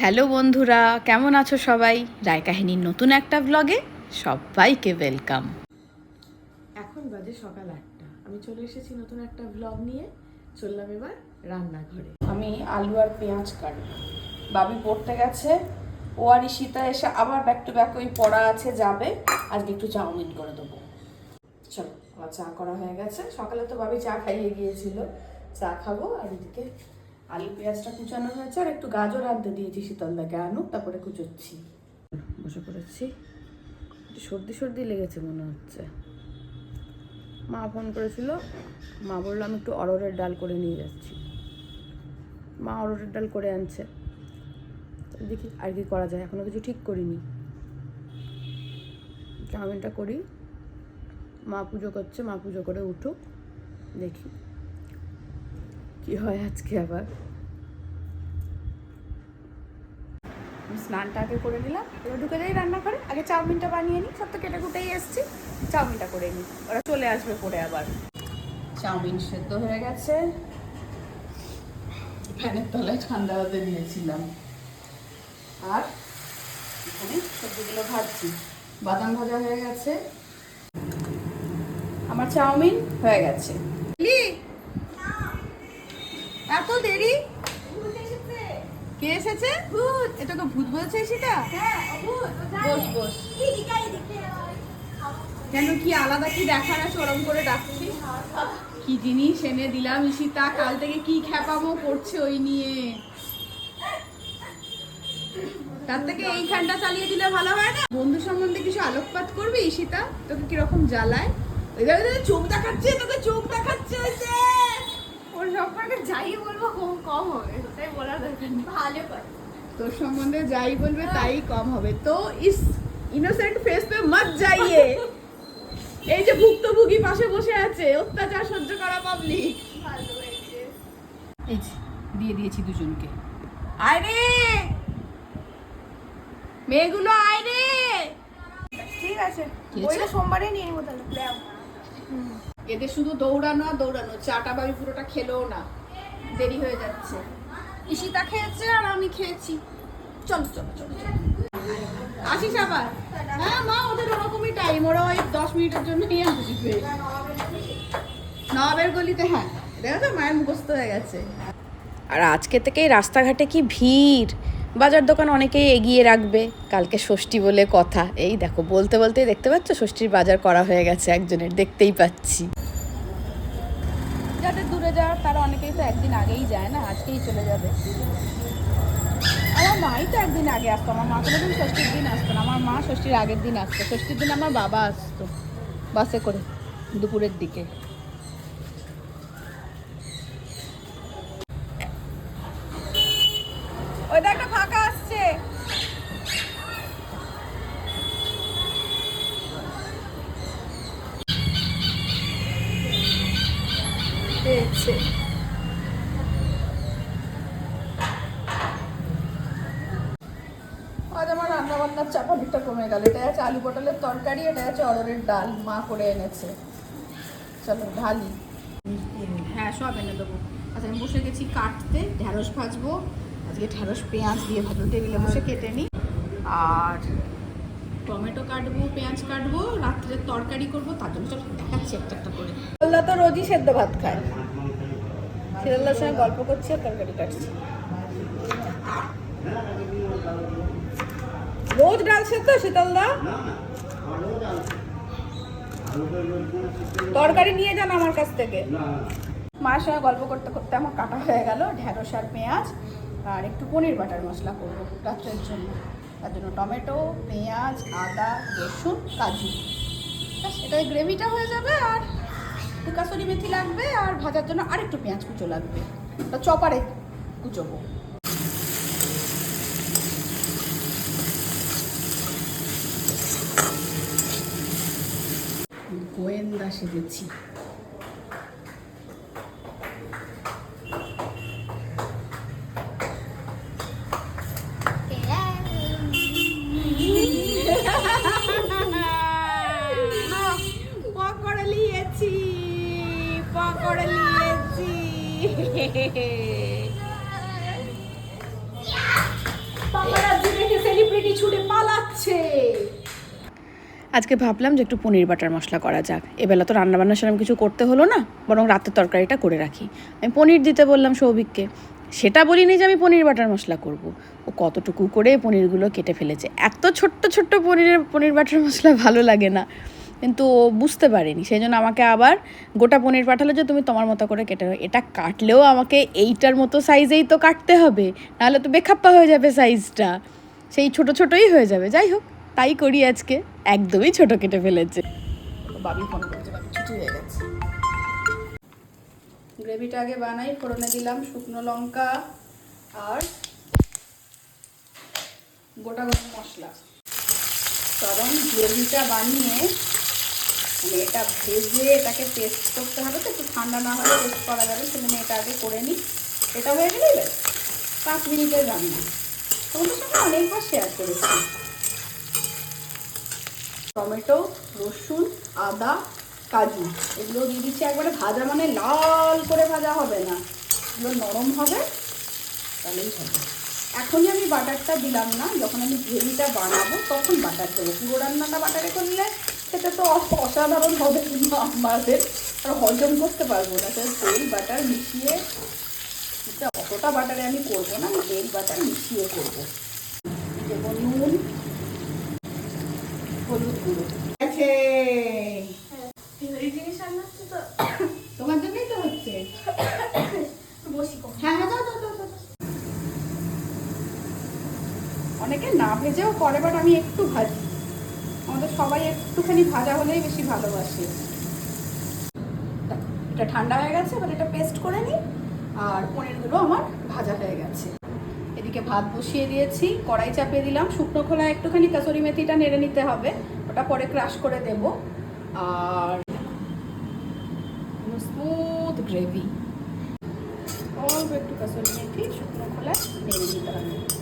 Hello বন্ধুরা, কেমন আছো সবাই? রায় কাহিনীর নতুন একটা ব্লগে সবাইকে ওয়েলকাম এখন বাজে সকাল আটটা। আমি চলে এসেছি নতুন একটা ব্লগ নিয়ে। চললাম এবার রান্নাঘরে। আমি আলু আর পেঁয়াজ কাটবো। বাবি পড়তে গেছে। ও আর ঈশিতা এসে আবার ব্যাক টু ব্যাক ওই পড়া আছে, যাবে। আজকে একটু চাউমিন করে দেবো। চলো আমার চা করা হয়ে গেছে। সকালে তো ভাবি চা খাইয়ে গিয়েছিল। চা খাব আর এদিকে আলু পেঁয়াজটা কুচানো হয়েছে আর একটু গাজর আনতে দিয়েছি শীতলদাকে আনু তারপরে কুচোচ্ছি। বসে পড়েছি। সর্দি সর্দি লেগেছে মনে হচ্ছে। মা ফোন করেছিল। মা বলল, আমি একটু অরড়ের ডাল করে নিয়ে যাচ্ছি। মা অরড়ের ডাল করে আনছে। দেখি আর কি করা যায়। এখনও কিছু ঠিক করিনি। চাউমিনটা করি। মা পুজো করছে, মা পুজো করে উঠুক। দেখি। কি হয় আজকে আবার? স্নানটা আগে করে নিলাম এবার ঢুকে যাই রান্না করে আগে চাউমিনটা বানিয়ে নিই সব তো কেটে কুটেই এসছি। চাউমিনটা করে নিই ওরা চলে আসবে পরে আবার। চাউমিন সেদ্ধ হয়ে গেছে। ফ্যানের তলায় ঠান্ডা হতে দিয়েছিলাম। আর এখানে সবজিগুলো ভাজছি। বাদাম ভাজা হয়ে গেছে। আমার চাউমিন হয়ে গেছে। লি! এত দেরি? কে এসেছে? ভূত এটাকে ভূত বলছে সেটা? কেন কি আলাদা কি দেখার আছে? ওরম করে ডাকছি। কি জিনিস এনে দিলাম ঈশিতা? কাল থেকে কি খ্যাপামো করছে ওই নিয়ে? তার থেকে এইখানটা চালিয়ে দিলে ভালো হয় না? বন্ধু সম্বন্ধে কিছু আলোকপাত করবি, ঈশিতা? তোকে কীরকম জ্বালায়? ওই চোখ দেখাচ্ছে, তোকে চোখ দেখাচ্ছে। ওর সম্পর্কে যাই বলব কম কম হবে তাই বলার দরকার ভালো করে। তোর সম্বন্ধে যাই বলবে তাই কম হবে। তো ইস ইনোসেন্ট ফেস পে মত যাইয়ে। এই যে ভুক্তভোগী পাশে বসে আছে অত্যাচার সহ্য করা পাবলিক এই দিয়ে দিয়েছি দুজনকে। মেয়েগুলো আয় রে! ঠিক আছে ওইটা সোমবারে নিয়ে নেব তাহলে। এদের শুধু দৌড়ানো আর দৌড়ানো, চাটা বাবি পুরোটা খেলেও না। দেরি হয়ে যাচ্ছে। ঈশিতা খেয়েছে আর আমি খেয়েছি। চলো চলো চলো। আসিস আবার? হ্যাঁ মা, ওদের ওরকমই টাইম ওরা ওই দশ মিনিটের জন্যই আসবে। নবাবের গলিতে হ্যাঁ। দেখো তো মায়ের মুখস্থ হয়ে গেছে। আর আজকে থেকেই রাস্তাঘাটে কি ভিড়? বাজার দোকান অনেকেই এগিয়ে রাখবে। কালকে ষষ্ঠী বলে কথা। এই দেখো, বলতে বলতেই দেখতে পাচ্ছ, ষষ্ঠীর বাজার করা হয়ে গেছে একজনের। দেখতেই পাচ্ছি। যাওয়ার তারা অনেকেই তো একদিন আগেই যায় না, আজকেই চলে যাবে। আমার মাই তো একদিন আগে আসতো, আমার মা কোনোদিন ষষ্ঠীর দিন আসতো না, আমার মা ষষ্ঠীর আগের দিন আসতো, ষষ্ঠীর দিন আমার বাবা আসতো বাসে করে দুপুরের দিকে ওই দেখ একটা ফাঁকা আসছে পেয়েছে আজ আমার রান্না বান্নার চাপ অনেকটা কমে গেল। এটা আছে আলু পটলের তরকারি এটা আছে অরড়ের ডাল। মা করে এনেছে। চলো ঢালি। হ্যাঁ সব এনে দেবো। আচ্ছা আমি বসে গেছি কাটতে। ঢ্যাঁড়স ভাজবো। আজকে ঢ্যাঁড়স পেঁয়াজ দিয়ে ভাজবো। টেবিলে বসে কেটে নিই। আর টমেটো কাটবো পেঁয়াজ কাটবো রাত্রে তরকারি করব। তার জন্য চল দেখাচ্ছি একটা একটা করে। তো রোজই সেদ্ধ ভাত খায়। শিয়ালদার সঙ্গে গল্প করছি আর তরকারি কাটছি। রোজ ডাল সেদ্ধ শীতলদা তরকারি নিয়ে যান আমার কাছ থেকে। মায়ের সঙ্গে গল্প করতে করতে আমার কাটা হয়ে গেল। ঢেঁড়স আর পেঁয়াজ আর একটু পনির বাটার মশলা করব রাত্রের জন্য। তার জন্য টমেটো, পেঁয়াজ, আদা, রসুন, কাজু। ব্যাস এটা গ্রেভিটা হয়ে যাবে আর একটু কাসুরি মেথি লাগবে আর ভাজার জন্য আরেকটু পেঁয়াজ কুচো লাগবে। ওটা চপারে কুচোবো। গোয়েন্দা সেজেছি। আজকে ভাবলাম যে একটু পনির বাটার মশলা করা যাক। এবেলা তো রান্নাবান্না সেরকম কিছু করতে হলো না, বরং রাতের তরকারিটা করে রাখি। আমি পনির দিতে বললাম সৌভিককে। সেটা বলিনি যে আমি পনির বাটার মশলা করব। ও কতটুকু করে পনিরগুলো কেটে ফেলেছে। এত ছোট্ট ছোট্ট পনিরের, পনির বাটার মশলা ভালো লাগে না। কিন্তু ও বুঝতে পারেনি। সেই জন্য আমাকে আবার গোটা পনির পাঠালো যে, তুমি তোমার মতো করে কেটে। এটা কাটলেও আমাকে এইটার মতো সাইজেই তো কাটতে হবে। নাহলে তো বেখাপ্পা হয়ে যাবে সাইজটা। সেই ছোট ছোটই হয়ে যাবে। যাই হোক, তাই করি আজকে। একদমই ছোট কেটে ফেলেছে। গ্রেভিটা আগে বানাই, ফোড়নে দিলাম শুকনো লঙ্কা আর গোটা গরম মশলা। কারণ গ্রেভিটা বানিয়ে মানে এটা ভেজে এটাকে পেস্ট করতে হবে তো, একটু ঠান্ডা না হলে পেস্ট করা যাবে, সেজন্য এটা আগে করে নিই। এটা হয়ে গেলে পাঁচ মিনিটের রান্না। তোমাদের সঙ্গে অনেকবার শেয়ার করেছি। টমেটো, রসুন, আদা, কাজু, এগুলো দিয়ে দিচ্ছি একবারে ভাজা মানে লাল করে ভাজা হবে না। এগুলো নরম হবে, তাহলেই হবে। এখনই আমি বাটারটা দিলাম না, যখন আমি গ্রেভিটা বানাবো, তখন বাটার দেবো। পুরো রান্নাটা বাটারে করলে সেটা তো অসাধারণ হবে কিন্তু আমাদের আর হজম করতে পারব না। তাহলে তেল বাটার মিশিয়ে এটা অতটা বাটারে আমি করব না আমি তেল বাটার মিশিয়ে করব। দেবো নুন হলুদ গুঁড়ো। আছে। এই জিনিস রান্না হচ্ছে তো তোমার জন্যই তো হচ্ছে। বসি হ্যাঁ হ্যাঁ দাও দাও দাও দাও। অনেকে না ভেজেও করে বাট আমি একটু ভাজি। সবাই একটুখানি ভাজা হলেই বেশি ভালোবাসে। এটা ঠান্ডা হয়ে গেছে, এবার এটা পেস্ট করে নিই, আর পনিরগুলো আমার ভাজা হয়ে গেছে। এদিকে ভাত বসিয়ে দিয়েছি, কড়াই চাপিয়ে দিলাম, শুকনো খোলা একটুখানি কাসুরি মেথিটা নেড়ে নিতে হবে, ওটা পরে ক্রাশ করে দেব। আর স্মুথ গ্রেভি অল্প একটু কাসুরি মেথি শুকনো খোলায় নেড়ে নিতে হবে।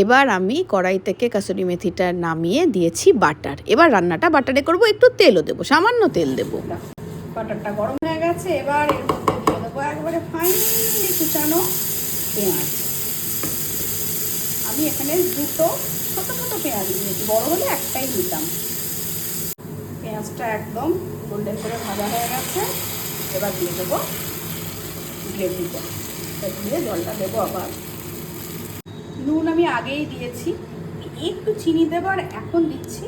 এবার আমি কড়াই থেকে কাসুরি মেথিটা নামিয়ে দিয়েছি বাটার। এবার রান্নাটা বাটারে করব, একটু তেলও দেবো, সামান্য তেল দেবো। বাটারটা গরম হয়ে গেছে, এবার একবারে ফাইনলি কুচানো পেঁয়াজ। আমি এখানে দুটো ছোটো ছোটো পেঁয়াজ নিয়েছি, বড় হলে একটাই নিতাম। পেঁয়াজটা একদম গোল্ডেন করে ভাজা হয়ে গেছে, এবার দিয়ে দেবো গ্রেভিটা দিয়ে জলটা দেবো আবার। নুন আমি আগেই দিয়েছি। একটু চিনি দেবো আর এখন দিচ্ছি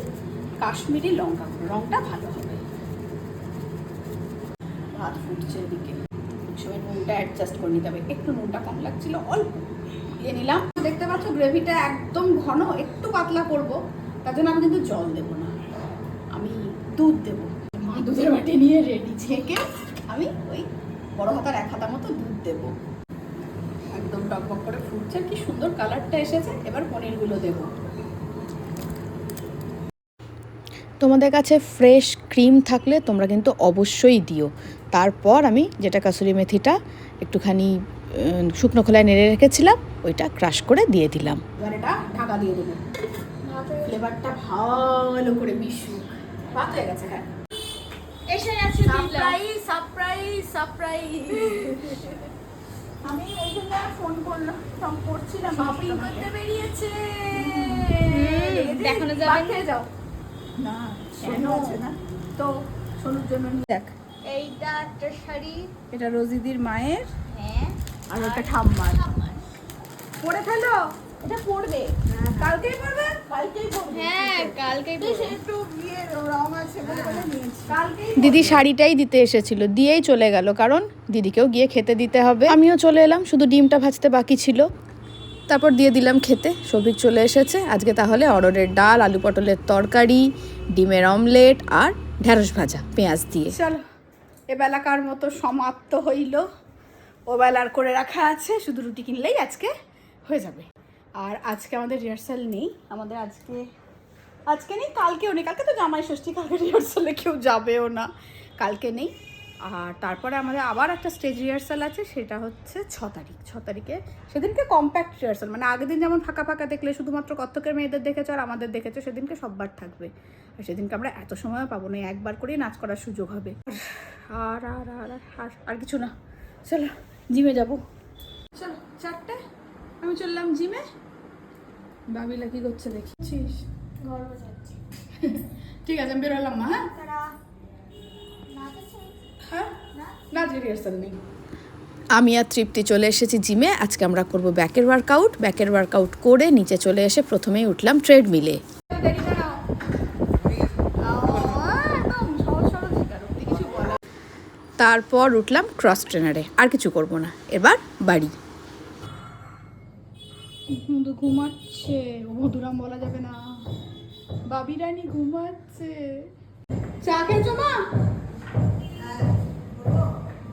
কাশ্মীরি লঙ্কা রঙটা ভালো হবে। ভাত ফুটছে এদিকে। সময় নুনটা অ্যাডজাস্ট করে নিতে হবে। একটু নুনটা কম লাগছিল, অল্প। দিয়ে নিলাম। দেখতে পাচ্ছ গ্রেভিটা একদম ঘন, একটু পাতলা করব। তার জন্য আমি কিন্তু জল দেবো না। আমি দুধ দেবো। দুধের বাটি নিয়ে রেডি ছেঁকে আমি ওই বড় হাতার এক হাতা মতো দুধ দেবো। টকবক করে ফুটছে কি সুন্দর কালারটা এসেছে। এবার পনিরগুলো দেবো। তোমাদের কাছে ফ্রেশ ক্রিম থাকলে তোমরা কিন্তু অবশ্যই দিও। তারপর আমি যেটা কাসুরি মেথিটা একটুখানি শুকনো খোলায় নেড়ে রেখেছিলাম ওইটা ক্রাশ করে দিয়ে দিলাম। এবার এটা ঢাকা দিয়ে দেবো। ফ্লেভারটা ভালো করে মিশুক। ভাত হয়ে গেছে হ্যাঁ। এসে গেছে সারপ্রাইজ। সারপ্রাইজ সারপ্রাইজ আমি ওই জন্য ফোন করলাম করছিলাম। শপিং করতে বেরিয়েছে। দেখানো যাবে যাবে যাও। না আছে না? তো সোনুর জন্য দেখ এইটা একটা শাড়ি। এটা রোজিদির মায়ের। হ্যাঁ। আর ওটা ঠাম্মার। পরে ফেলো। এটা পড়বে। কালকেই পড়বে? কালকেই পড়বে। হ্যাঁ কালকেই পরবো। একটু বিয়ে রং আছে বলে বলে নিয়েছি। কালকেই দিদি শাড়িটাই দিতে এসেছিল দিয়েই চলে গেল। কারণ দিদিকেও গিয়ে খেতে দিতে হবে। আমিও চলে এলাম শুধু ডিমটা ভাজতে বাকি ছিল। তারপর দিয়ে দিলাম খেতে। সবিক চলে এসেছে। আজকে তাহলে অরড়ের ডাল আলু পটলের তরকারি ডিমের অমলেট আর ঢ্যাঁড়স ভাজা পেঁয়াজ দিয়ে। চলো এবেলাকার মতো সমাপ্ত হইল। ও বেলার করে রাখা আছে শুধু রুটি কিনলেই আজকে হয়ে যাবে। আর আজকে আমাদের রিহার্সাল নেই। আমাদের আজকে আজকে নেই, কালকেও নেই। কালকে তো জামাই ষষ্ঠী, কালকে রিহার্সালে কেউ যাবেও না। কালকে নেই। আর তারপরে আমাদের আবার একটা স্টেজ রিহার্সাল আছে, সেটা হচ্ছে ছ তারিখ। ছ তারিখে সেদিনকে কম্প্যাক্ট রিহার্সাল মানে আগের দিন যেমন ফাঁকা ফাঁকা দেখলে শুধুমাত্র কত্থকের মেয়েদের দেখেছ আর আমাদের দেখেছ, সেদিনকে সববার থাকবে। আর সেদিনকে আমরা এত সময় পাবো না, একবার করেই নাচ করার সুযোগ হবে। আর আর আর আর আর আর কিছু না। চলো জিমে যাব। চলো, চারটে? আমি চললাম জিমে বাবিলা কি করছে দেখছিস ঠিক আছে আমি বেরোলাম মা হ্যাঁ? না হ্যাঁ? রিহার্সাল নেই আমি আর তৃপ্তি চলে এসেছি জিমে। আজকে আমরা করব ব্যাকের ওয়ার্কআউট ব্যাকের ওয়ার্কআউট করে নিচে চলে এসে প্রথমেই উঠলাম ট্রেডমিলে তারপর উঠলাম ক্রস ট্রেনারে আর কিছু করব না। এবার বাড়ি। তো ঘুমাচ্ছে। মধুরাম বলা যাবে না। বাবি রানী ঘুমাচ্ছে। চা খেয়েছো মা?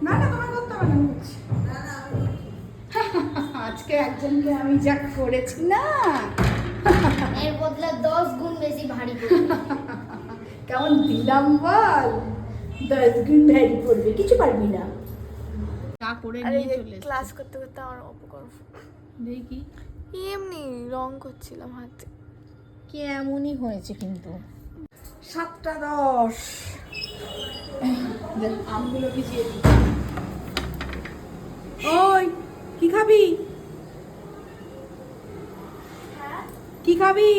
না না তোমার করতে হবে না আজকে একজনকে আমি যা করেছি না। এর বদলে দশ গুণ বেশি ভারী কেমন দিলাম বল? দশ গুণ ভ্যারি করবে কিছু পারবি না। চা করে নিয়ে চলে ক্লাস করতে করতে আমার অপকর দেখি। এমনি রং করছিলাম হাতে। কেমনই হয়েছে কিন্তু? সাতটা দশ। আমগুলো ভিজিয়ে ওই কি খাবি? কি খাবি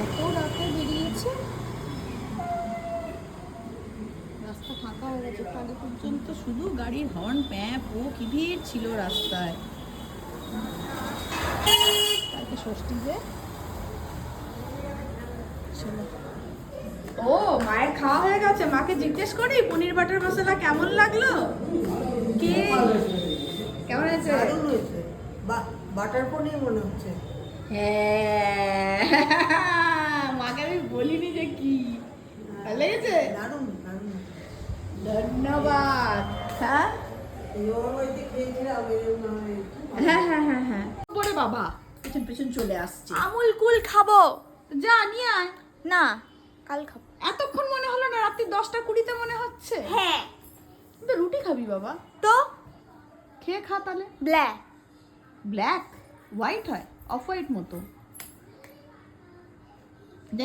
এত রাতে বেরিয়েছে রাস্তা ফাঁকা হয়ে গেছে। কালে পর্যন্ত শুধু গাড়ির হর্ন প্যাপ ও কি ভিড় ছিল রাস্তায়। কালকে ষষ্ঠীতে। চলো। ও মায়ের খাওয়া হয়ে গেছে। মাকে জিজ্ঞেস করি পনির বাটার মশলা কেমন লাগল? কি? কেমন আছে বাটার পনির মনে হচ্ছে। হ্যাঁ। মাকে আমি বলিনি যে কি। ভালো লেগেছে? দারুণ দারুণ। ধন্যবাদ। হ্যাঁ? হয় হ্যাঁ হ্যাঁ হ্যাঁ। পরে বাবা পেছন পেছন চলে আসছে। আমুল কুল খাব। যা নিয়ে আয়। না কাল খাব। এতক্ষণ মনে হলো না রাত্রি দশটা কুড়িতে মনে হচ্ছে? হ্যাঁ। তো রুটি খাবি বাবা। তো? খেয়ে খা তাহলে। ব্ল্যাক। ব্ল্যাক? হোয়াইট হয়? অফ হোয়াইট মতো।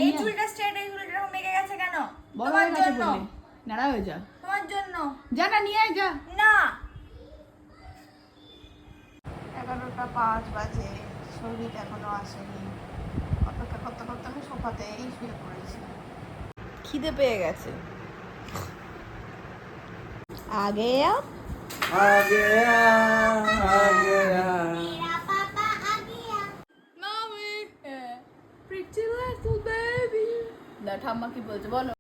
এই চুলটা স্ট্রেট এই চুলটা মেকে গেছে কেন? তোমার জন্য। বলে। নাড়া হয়ে যা। তোমার জন্য। যা না নিয়ে আয় যা। না। এগারোটা পাঁচ বাজে সৌভিক এখনও আসেনি। অপেক্ষা করতে করতে আমি সোফাতেই শুয়ে পড়েছি। খিদে পেয়ে গেছে। আগে আগে আগে মেরা পাপা আ। গয়া মামি প্রিটি লিটল বেবি না ঠাম্মা কি বলছে বলো।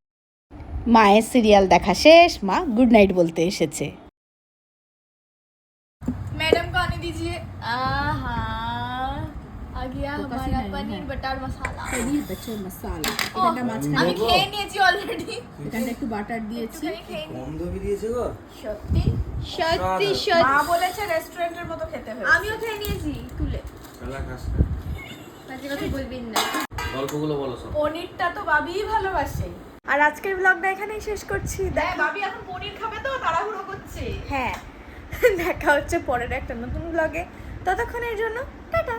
মায়ের সিরিয়াল দেখা শেষ মা গুড নাইট বলতে এসেছে मैडम को आने दीजिए आहा आ गया तो कैसी हमारा है, पनीर है। बटर मसाला পনির বেচে মশালা ও, আমি খেয়ে নিয়েছি অলরেডি এখানটা একটু বাটার দিয়েছি একটুখানি খেয়ে নিই। বন্ধ বেরিয়েছে গো সত্যি সত্যি মা সত্যি বলেছে রেস্টুরেন্টের মতো খেতে আমিও খেয়ে নিয়েছি তুলে খেলা খাস বাজে কথা বলবেন না গল্পগুলো বলো সব পনিরটা তো বাবিই ভালোবাসে আর আজকের ব্লগটা এখানেই শেষ করছি। হ্যাঁ বাবি এখন পনির খাবে তো তাড়াহুড়ো করছে। হ্যাঁ দেখা হচ্ছে পরের একটা নতুন ব্লগে ততক্ষণের জন্য টাটা।